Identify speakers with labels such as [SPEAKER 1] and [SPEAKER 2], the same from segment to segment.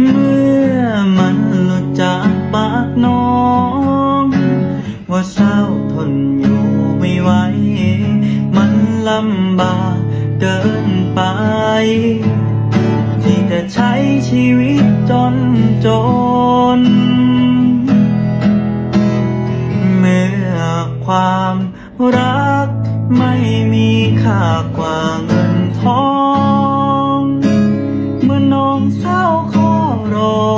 [SPEAKER 1] เมื่อมันหลุดจากปากน้อง ว่าเศร้าทนอยู่ไม่ไหว มันลำบากเกินไป ที่จะใช้ชีวิตจนจน เมื่อความรัก ไม่มีค่ากว่าเงินทอง เมื่อน้องเศร้าขอร้อ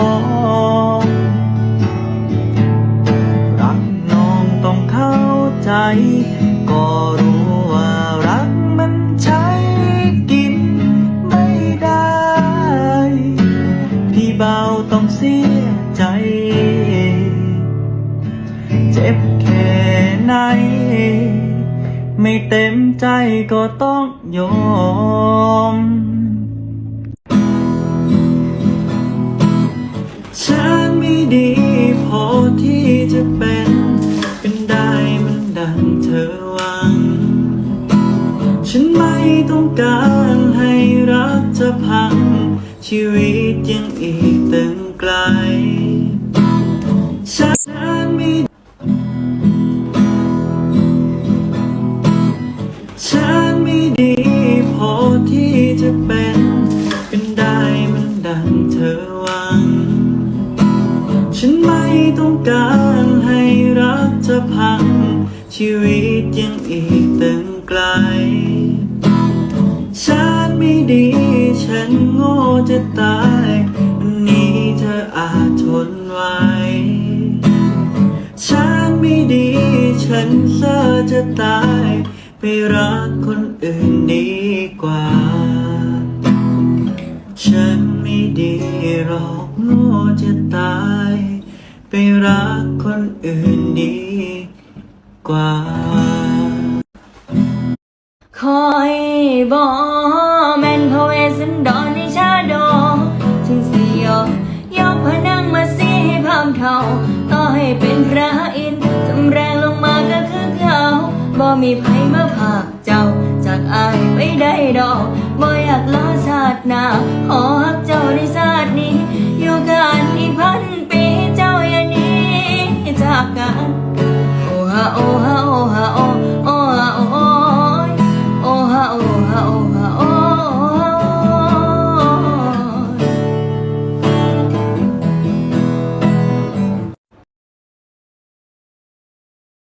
[SPEAKER 1] งรักน้องต้องเข้าใจ ก็รู้ว่ารักมันใช้กินไม่ได้ พี่เบาต้องเสียใจ เจ็บแค่ไหน ไม่เต็มใจก็ต้องยอม ฉันไม่ดีพอที่จะเป็น เป็นได้มันดังเธอหวัง ฉันไม่ต้องการให้รักเธอพัง ชีวิตยังอีกตั้งไกล ชีวิตยังอีกตั้งไกล ฉันไม่ดี ฉันโง่จะตายวันนี้เธออาจทนไหวฉันไม่ดี ฉันเซ่อจะตาย ไปรักคนอื่นดีกว่า ฉันไม่ดีหรอกโง่จะตาย ไปรักคนอื่นดี กว่า
[SPEAKER 2] คอยบอแม่นพระเวสสันดรในชาดกถึงสิยอมยอพระนังมาสีให้พามเท่าต่อให้เป็นพระอินทร์จำแรงลงมาก็คือเขาบ่มีไผมาภาคเจ้า จากอายไปได้ดอกบ่อยากลาชาติหน้าขอฮักเจ้า ฮะโอฮะโอฮะโอโอฮะโอโอฮะโอฮะโอฮะโอ